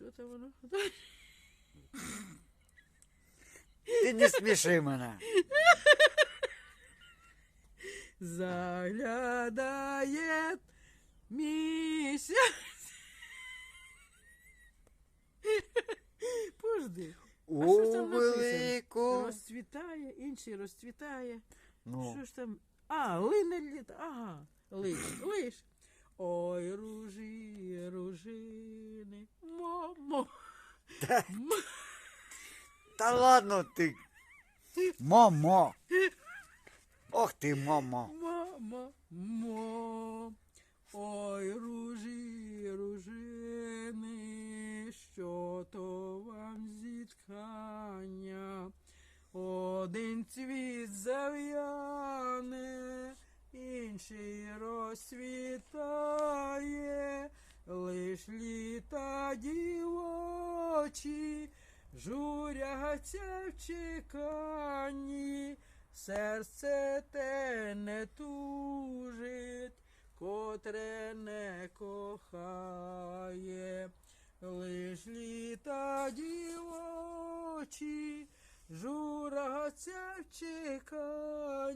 Що там воно? Ти не сміши мене. Заглядає місяць. Пожди. У що ж там написано? велику. Розцвітає, інший розцвітає. Ну, Що ж там? А, лине літо. Ага. Лиш, лиш. Ой, ружі, ружини. Мамо. М- та ладно ти. Мамо. Ох ти, мамо. Мама, мо. Ой, ружі, ружини, що то вам зітхання. Один цвіт зав'яне, інший розцвітає, лиш літа дівочі, журяться в чеканні, серце те не тужить, котре не кохає, лиш літа дівочі, жураться в чеканні,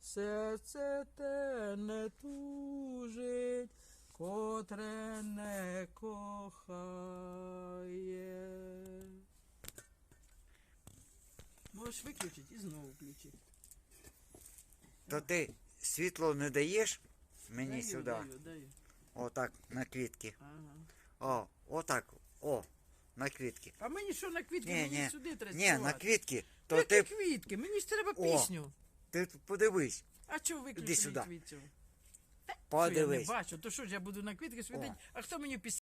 серце те не тужить, котре не кохає. Можеш виключити і знову включити. То ти світло не даєш мені Даю, сюди. Даю, даю. Отак, на квітки. Ага. О, отак. О, на квітки. А мені що на квітки? Ні, мені ні. сюди треба Ні, на квітки. То Які ти, квітки? Мені ж треба О, пісню. ти подивись. А чого виключили сюди. квітів? Що я не Подивись. бачу, то що ж я буду на квітки світити? А хто мені пісню